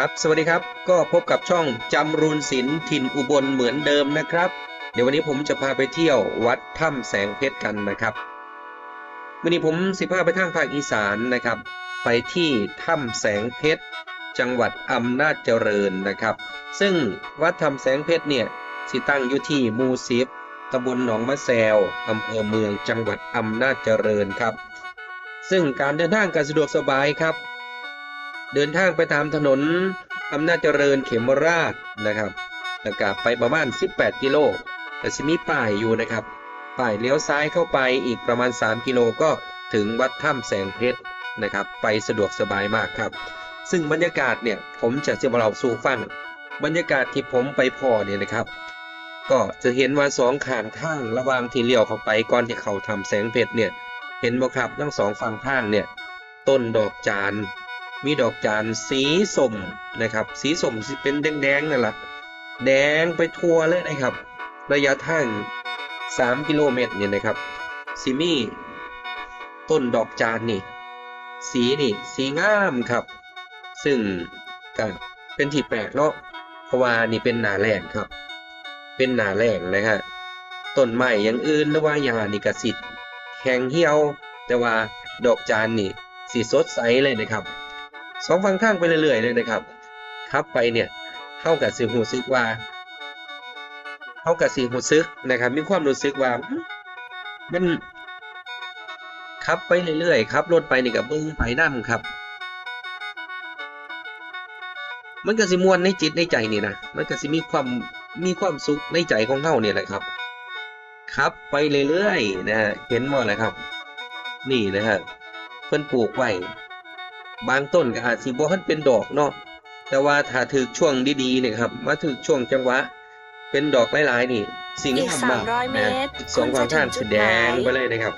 ครับสวัสดีครับก็พบกับช่องจำรูนศิลป์ถิ่นอุบลเหมือนเดิมนะครับ เดี๋ยววันนี้ผมจะพาไปเที่ยววัดถ้ำแสงเพชรกันนะครับวันนี้ผมสิพาไปทางภาคอีสานนะครับ ไปที่ถ้ำแสงเพชรจังหวัดอำนาจเจริญนะครับ ซึ่งวัดถ้ำแสงเพชรเนี่ยสิตั้งอยู่ที่มู่สิบตำบลหนองมะแซวอำเภอเมืองจังหวัดอำนาจเจริญครับ ซึ่งการเดินทางก็สะดวกสบายครับ เดินทางไปตามถนนอำนาจเจริญเขมราชนะครับแล้วก็ไปประมาณ 18 กิโลแต่สิมีป้ายอยู่นะครับป้ายเลี้ยวซ้ายเข้าไปอีกประมาณ 3 กิโลก็ถึงวัดถ้ำแสงเพชรนะครับ ไปสะดวกสบายมากครับ ซึ่งบรรยากาศเนี่ยผมจะเสมาเราสู่ฟังบรรยากาศที่ผมไปพอเนี่ยนะครับ ก็จะเห็นว่าสองข้างทางระหว่างที่เลี้ยวเข้าไปก่อนที่เขาทำแสงเพชรเนี่ย เห็นบ่ครับทั้งสองฝั่งทางเนี่ย ต้นดอกจาน มีดอกจานสีส้มนะครับ สีส้มเป็นแดงๆนั่นแหละแดงไปทั่วเลยนะครับ ระยะทาง 3 กิโลเมตรเนี่ยนะครับสิมี่ต้นดอกจานนี่ สีนี่ สีงามครับ ซึ่งก็เป็นที่แปลกเนาะเพราะว่านี่เป็นหนาแรงครับ เป็นหนาแรงนะฮะต้นไม้อย่างอื่นหรือว่าหญ้านี่กสิทธิ์แข็งเหี่ยว แต่ว่าดอกจานนี่สีสดใสเลยนะครับ สองฝั่งทางไปเรื่อยๆเลยนะครับขับไปเนี่ยเข้ากับสิหูซึกว่าเข้ากับสิหูซึกนะครับ มีความรู้สึกว่ามันขับไปเรื่อยๆครับรถไปนี่กับเบิ้งไปน้ำครับ มันก็สิม่วนในจิตในใจนี่นะมันก็สิมีความมีความสุขในใจของเฮาเนี่ยแหละครับขับไปเรื่อยๆนะฮะเห็นบ่แหละครับ นี่นะฮะเพิ่นปลูกไว้ บางต้นก็อาจสิบ่ทันเป็นดอกเนาะแต่ว่าถ้าถึกช่วงดีๆเนี่ยครับ มาถึกช่วงจังหวะ เป็นดอกหลายๆนี่ สิ่งอีกทำมาก300เมนะตรสองคุณฝั่งจะทางถึงจุสีดแดงหมายไปเลยนะครับ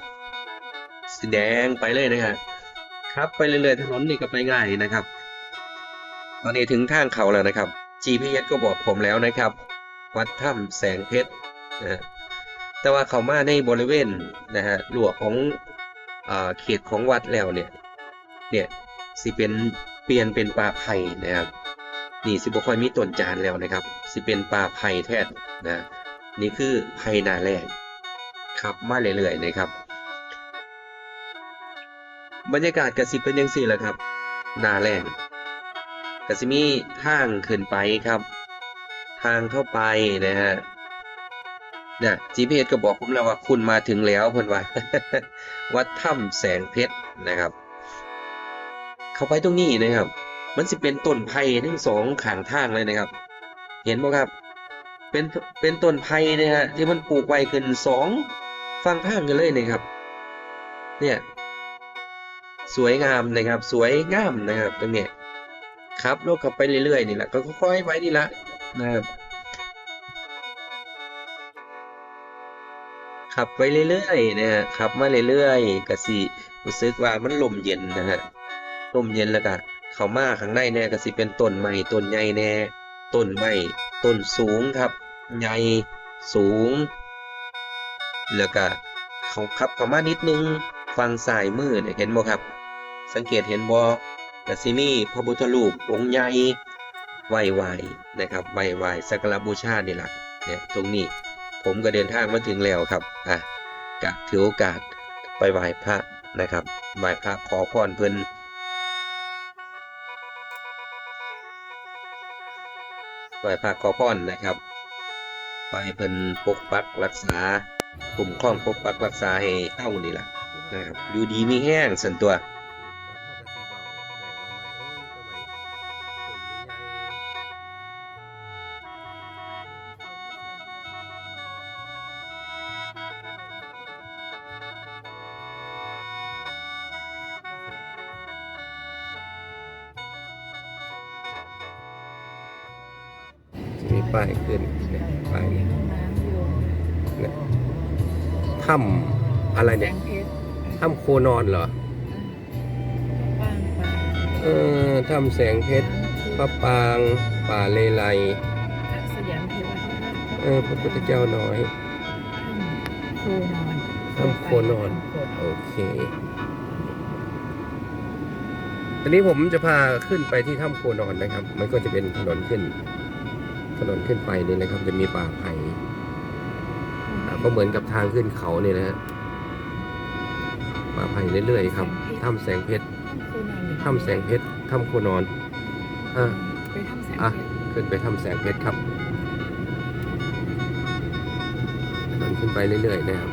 สีแดงไปเลยนะครับครับไปเรื่อยๆถนนนี่ก็ไปง่ายนะครับ ตอนนี้ถึงทางเขาแล้วนะครับ GPS ก็บอกผมแล้วนะครับ วัดถ้ำแสงเพชรนะฮะแต่ว่าเขามาในบริเวณนะฮะหลวงของอ่าเขตของวัดแล้วเนี่ย เนี่ย สิเป็นเปลี่ยนเป็นป่าไผ่นะครับนี่สิบ่ค่อยมีต้นจานแล้วนะครับ สิเป็นป่าไผ่แท้นะนี่คือไผ่นาแรงครับมาเรื่อยๆนะครับ บรรยากาศกะสิเป็นยังสี่แหละครับนาแรงกสิมีทางขึ้นไปครับ ทางเข้าไปนะฮะนี่ย GPS ก็บอกผมแล้วว่าคุณมาถึงแล้วเพิ่อนว่า วัดถ้ำแสงเพชรนะครับ เข้าไปตรงนี้นะครับ มันสิเป็นต้นไผ่ทั้งสองข้างทางเลยนะครับ เห็นบ่ครับ เป็นเป็นต้นไผ่นะฮะที่มันปลูกไว้ขึ้นสองฝั่งทางกันเลยนะครับ เนี่ยสวยงามนะครับ สวยงามนะครับตรงเนี้ยครับรถขับไปเรื่อยๆนี่แหละก็ค่อยๆไว้นี่ละนะครับขับไปเรื่อยๆนะฮะขับมาเรื่อยๆกะสิรู้สึกว่ามันลมเย็นนะฮะ ลมเย็นแล้วก็เข้ามาข้างในเนี่ยก็สิเป็นต้นไม้ต้นใหญ่แน่ต้นไม้ต้นสูงครับใหญ่สูง แล้วก็เขาขับเข้ามานิดนึงฝั่งซ้ายมือเนี่ยเห็นบ่ครับ สังเกตเห็นบ่กสิมีพระพุทธรูปองค์ใหญ่ไหว้ไหวนะครับไหว้ไหวสักการบูชานี่แหละเนี่ยตรงนี้ผมก็เดินทางมาถึงแล้วครับอะกะถือโอกาสไปไหว้พระนะครับไหว้พระขอพรเพิ่อน ไหว้พระขอพรนะครับไปเพิ่นปกปักรักษาคุ้มครองปกปักรักษาให้เฮานี่แหละนะครับอยู่ดีมีแห้งสันตัว ถ้ำโคนอนเหรอเออถ้ำแสงเพชรพระปาง ป่าเลไลสยามเทวราชเออพระพุทธเจ้าน้อย โคนอนถ้ำโคนอน โอเค ตอนนี้ผมจะพาขึ้นไปที่ถ้ำโคนอนนะครับ มันก็จะเป็นถนนขึ้น ถนนขึ้นไปนี่นะครับ จะมีป่าไผ่อ่าก็เหมือนกับทางขึ้นเขาเนี่ยนะฮะ ป่าไผ่เรื่อยๆครับถ้ำแสงเพชรถ้ำแสงเพชรถ้ำโคนอนอะไปถ้ำแสงอะเพชรขึ้นไปถ้ำแสงเพชรครับถนนขึ้นไปเรื่อยๆนะครับ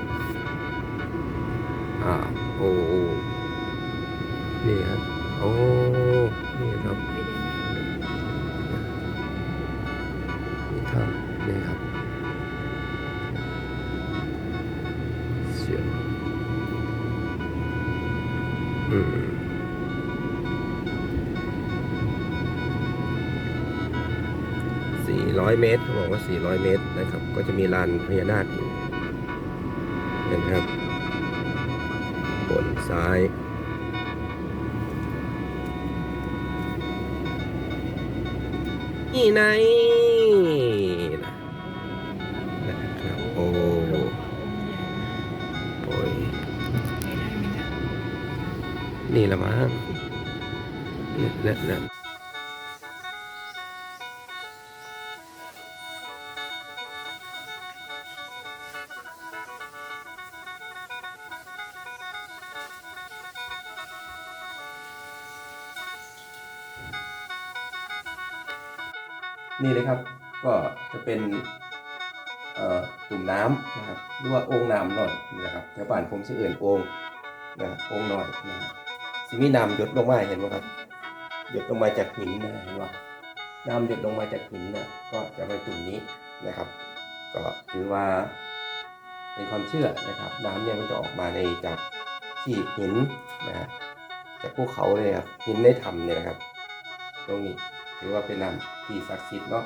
อ่าโอ้โอ้นี่ครับโอ้นี่ครับ 400 เมตรเขาบอกว่า 400 เมตรนะครับ ก็จะมีลานพญานาคอยู่นะครับบนซ้าย นี่ไงนะครับโอ้โอ้ยนี่ละมั้งนี่นนั่ นี่เลยครับ ก็จะเป็นตุ่มน้ำนะครับหรือว่าโอ่งน้ำหน่อยนะครับแถวบ้านผมชื่อเอื่นองนะครับโอ่งหน่อยนะครับสิมีน้ำหยดลงมาเห็นไหมครับหยดลงมาจากหินนะเห็นไหมน้ำหยดลงมาจากหินนะก็จะไปตุ่มนี้นะครับ ก็ถือว่าเป็นความเชื่อนะครับ น้ำเนี่ยมันจะออกมาในจากที่หินนะฮะจากภูเขาเลยครับหินในถ้ำเนี่ยนะครับ ตรงนี้ถือว่าเป็นน้ำ ที่ศักดิ์สิทธิ์เนาะ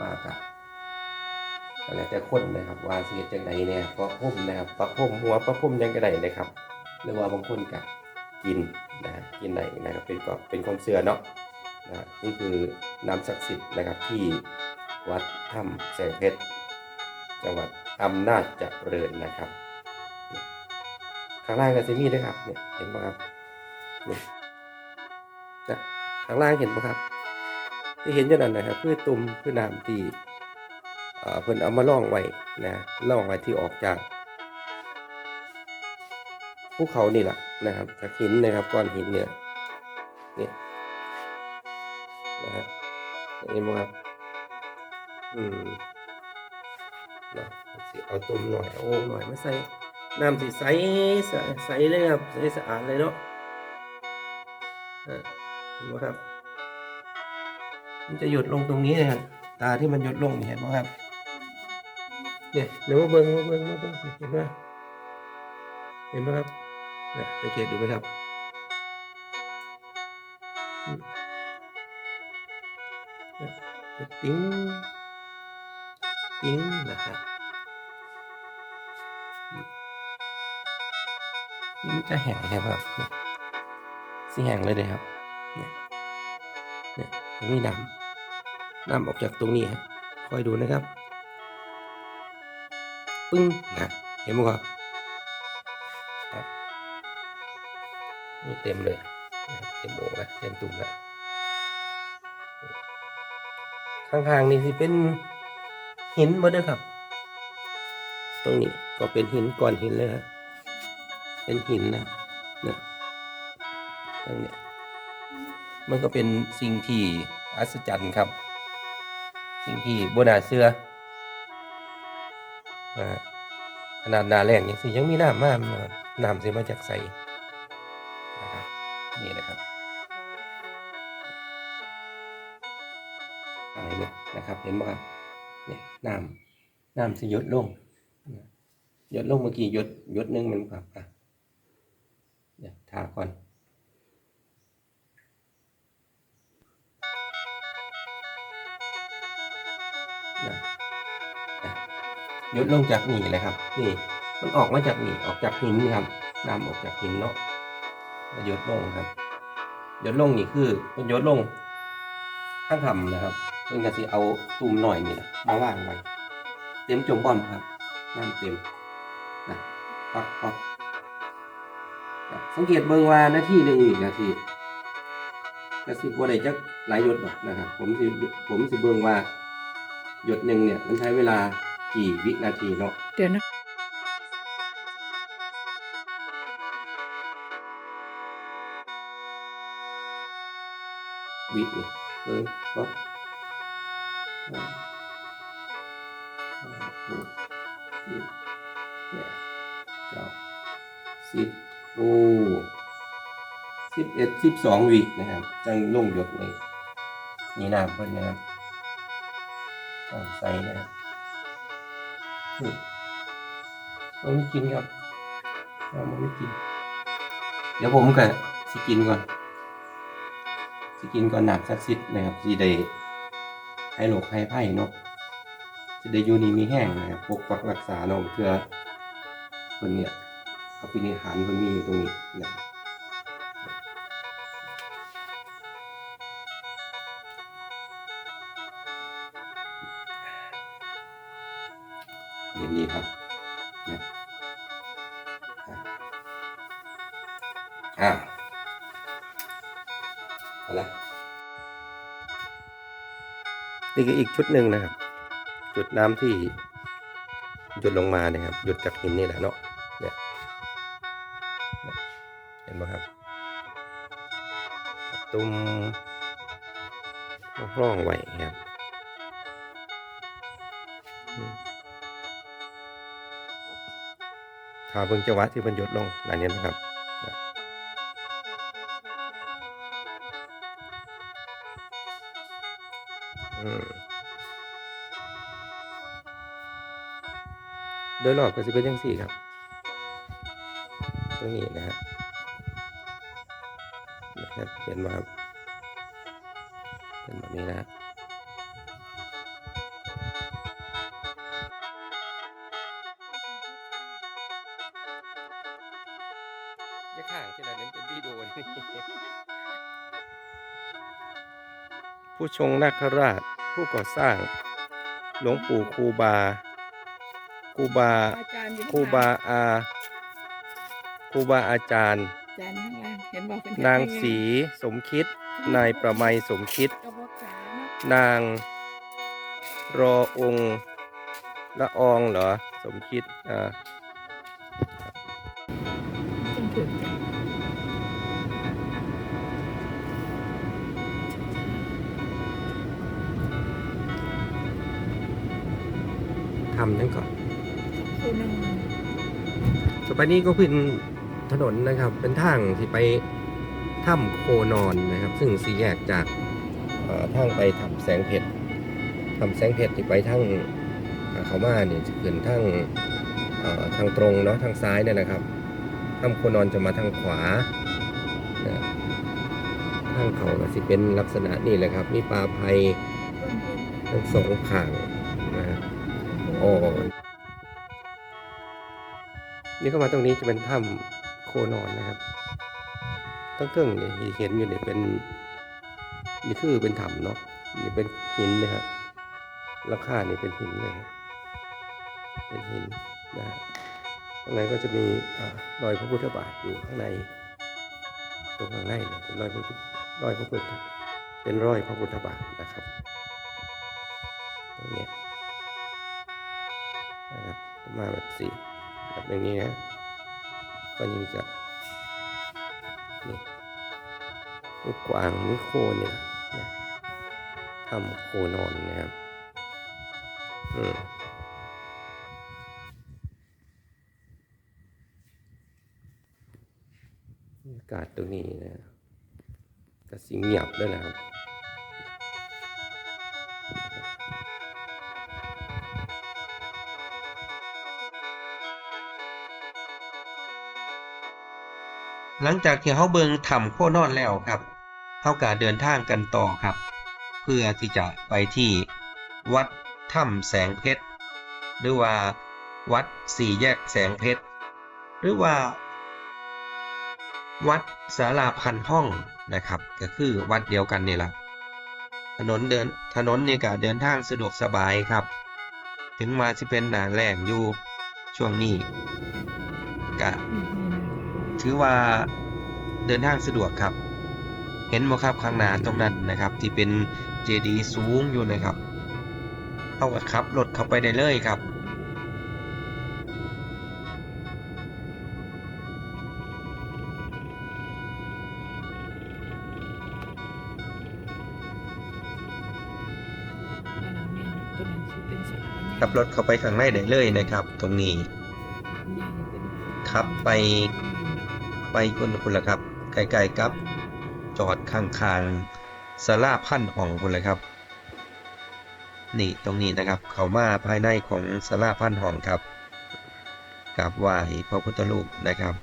มากอะก็แต่คนนะครับว่าสิเฮ็ดจังไดเนี่ยพระพุ่มนะครับปลาพุ่มหัวปลาพุ่มยังก็ไดนะครับ หรือว่าบางคนก็กินนะกินได้นะครับเป็นก็เป็นความเชื่อเนาะนะนี่คือน้ำศักดิ์สิทธิ์นะครับที่วัดถ้ำแสงเพชรจังหวัดอำนาจเจริญนะครับ ข้างล่างก็จะมีด้วยครับเนี่ยเห็นไหมครับนี่นะข้างล่างเห็นไหมครับ ที่เห็นอยู่นั่นนะครับคือตุ่มคือน้ำที่เอ่อเพิ่นเอามาล่องไว้นะล่องไว้ที่ออกจากภูเขานี่แหละนะครับจากหินนะครับก้อนหินเนี่ยเนี่ยนะฮะเห็นไหมครับอืมนะสิเอาตุ่มหน่อยโอ้หน่อยมาใส่น้ำสิใสใสเลยครับใสสะอาดเลยเนาะอะเห็นไหมครับ มันจะหยดลงตรงนี้นะครับตาที่มันหยดลงนี่เห็นไหมครับเนี่ยเดี๋ยวมาเบิ้งมาเบิ้งมาเบิ้งเห็นไหมเห็นไหมครับเนี่ยสังเกตดูไหมครับยติ้งติ้งนะครับนี่มันจะแห้งครับเนี่ยสีแห้งเลยเลยครับเนี่ยเนี่ยมีน้ำ น้ำออกจากตรงนี้ครับคอยดูนะครับ ปึ้งนะเห็นไหมครับครับนี่เต็มเลยเต็มโอ่งแล้วเต็มตุ่มแล้วข้างๆนี่สิเป็นหินหมดเลยครับ ตรงนี้ก็เป็นหินก้อนหินเลยครับเป็นหินนะเนี่ยตรงนี้มันก็เป็นสิ่งที่อัศจรรย์ครับ สิ่งที่โบนาเสืออ่าขนาดหนาแรงยังสิยังมีน้ำมากน้ำสิมาจากใสนะครับนี่แหละครับอะไรเนี่ยนะครับเห็นไหมครับเนี่ยน้ำน้ำสิยดลงยดลงเมื่อกี้ยดยดหนึงมันครับอะเดี๋ยวทาก่อน ยดลงจากหนีเลยครับ นี่ มันออกมาจากหนีออกจากหินนะครับน้ำออกจากหินเนาะยดลงครับยดลงนี่คือมันยดลงข้างทำนะครับเพิ่นก็สิเอาตุ่มหน่อยนี่นะมาว่างไว้เต็มจมบอมครับน้ำเต็มนะปักปักสังเกตเบิงว่านาทีหนึ่งนี่นาทีก็สิบ่ได้จักหลายหยดดอกนะครับ ผมสิผมสิเบิงว่าหยดหนึ่งเนี่ยมันใช้เวลา กี่วินาทีเนาะเดี๋ยวนะวินี่เบิ่งก็ห้าหกเจ็ดแปดเก้าสิบโอ้สิบเอ็ดสิบสองวินะครับ จังลงหยดเลยนี่น้ำเพิ่นนะครับต้องใส่นะครับ นี่มันไม่กินครับเอาไม่กิน เดี๋ยวผมก็สิกินก่อน สิกินก่อนหนักสักสิดนะครับสิได้ให้โรคให้ไผ่เนาะสิได้อยู่นี่มีแห้งนะครับปกปักรักษาเนาะเพื่อเพิ่นเนี่ยเอาพินิหารเพิ่นมีอยู่ตรงนี้นะครับ อย่างนี้ครับนะอะเอาละนี่ก็อีกชุดหนึ่งนะครับ จุดน้ำที่หยดลงมาเนี่ยครับหยดจากหินนี่แหละเนาะเนี่ยเนี่ยเห็นไหมครับตุ้มร่องไว้ครับาเบิ่งจังหวะที่มันหยดลงนั่นเนี่ยนะครับโดยรอบก็จะเป็นยังสี่ครับตรงนี้นะฮะนะครับเห็นไหมครับเป็นแบบนี้นะ อย่าข้างที่ไหนนั้นเป็นวิดีโอนี่ผู้ชงนาคราช ผู้ก่อสร้าง หลวงปู่ครูบาครูบาอาจารย์อยู่ครูบาอาครูบาอาจารย์ อาจารย์ข้างล่างเห็นบอกเป็นนางศรีสมคิด นายประไมยสมคิด กระบอกขาเนาะนางรอองค์ละอองเหรอ สมคิดอ่าจนถึง ทำนั่นก่อนคือนั่งต่อไปนี้ก็เป็นถนนนะครับ เป็นทางที่ไปถ้ำโคนอนนะครับ ซึ่งสีแยกจากเอ่อทางไปถ้ำแสงเพชรถ้ำแสงเพชรที่ไปทางเอ่อเขามาเนี่ยจะขึ้นทางเอ่อทางตรงเนาะทางซ้ายเนี่ยนะครับ ถ้ำโคนอนจะมาทางขวาทางเขาก็สิเป็นลักษณะนี่แหละครับ มีปลาไพทั้งสองข้างนะฮะอ๋อนี่เข้ามาตรงนี้จะเป็นถ้ำโคนอนนะครับตั้งเครื่องเนี่ยเห็นอยู่เนี่ยเป็นนี่คือเป็นถ้ำเนาะนี่เป็นหินนะครับราคาเนี่เป็นหินเลยเป็นหินนะฮะ ข้างในก็จะมีอ่ารอยพระพุทธบาทอยู่ข้างในตรงข้างในเนี่ยเป็นรอยพระพุทธรอยพระพุทธเป็นรอยพระพุทธบาทนะครับตรงนี้นะครับมาแบบสี่แบบอย่างนี้นะก็นี้จะนี่มีกวางมีโคเนี่ยทำโคนอนนะครับ อืม ตรงนี้นะก็สิเงียบด้วยนะครับหลังจากที่เขาเบิงถ้ำโคนอนแล้วครับเขาก็เดินทางกันต่อครับ เพื่อที่จะไปที่วัดถ้ำแสงเพชรหรือว่าวัดสี่แยกแสงเพชรหรือว่า วัดสาราพันห้องนะครับ ก็คือวัดเดียวกันนี่แหละถนนเดินถนนนี่ก็เดินทางสะดวกสบายครับ ถึงมาสิเป็นหนาแรงอยู่ช่วงนี้ก็ถือว่าเดินทางสะดวกครับ เห็นบ่ครับข้างหน้าตรงนั้นนะครับ ที่เป็นเจดีย์สูงอยู่นะครับเอาก็ขับรถเข้าไปได้เลยครับ ขับรถเข้าไปข้างในได้เลยนะครับ ตรงนี้ขับไปไปคุณคุณละครับไกลๆกับ จอดข้างๆสลาพันห้องคุณละครับ นี่ตรงนี้นะครับ เข้ามาภายในของสลาพันห้องครับกราบไหว้พระพุทธรูปนะครับ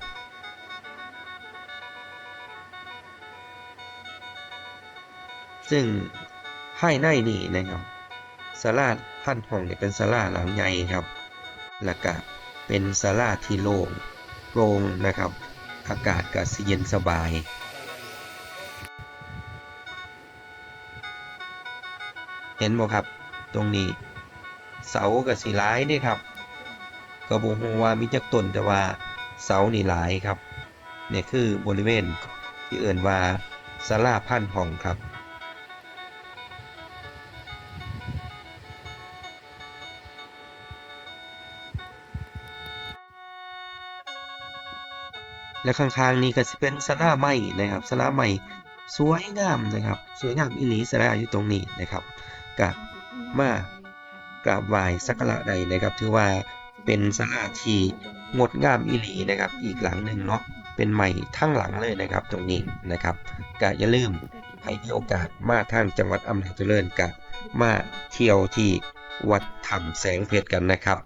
ซึ่งภายในนี่นะครับสลา พันห้องเนี่ยเป็นสลาหลังใหญ่ครับแล้วก็เป็นสลาที่โล่งโปร่งนะครับ อากาศก็สเย็นสบายเห็นบ่ครับตรงนี้ เสากับสีหลายเด้ครับก็บ่ฮู้ว่ามีจักต้นแต่ว่าเสานี่หลายครับเนี่ยคือบริเวณที่เอิ่นว่าศาลาพันห้องครับ และข้างๆนี้ก็สิเป็นสลาไม้นะครับสลาไม้สวยงามนะครับ สวยงามอีหลีสลาอยู่ตรงนี้นะครับก็มากราบไหว้สักการะใดนะครับ ถือว่าเป็นสลาที่งดงามอีหลีนะครับ อีกหลังหนึ่งเนาะเป็นใหม่ทั้งหลังเลยนะครับตรงนี้นะครับก็อย่าลืมให้มีโอกาสมาทางจังหวัดอำนาจเจริญกะมาเที่ยวที่วัดถ้ำแสงเพชรกันนะครับ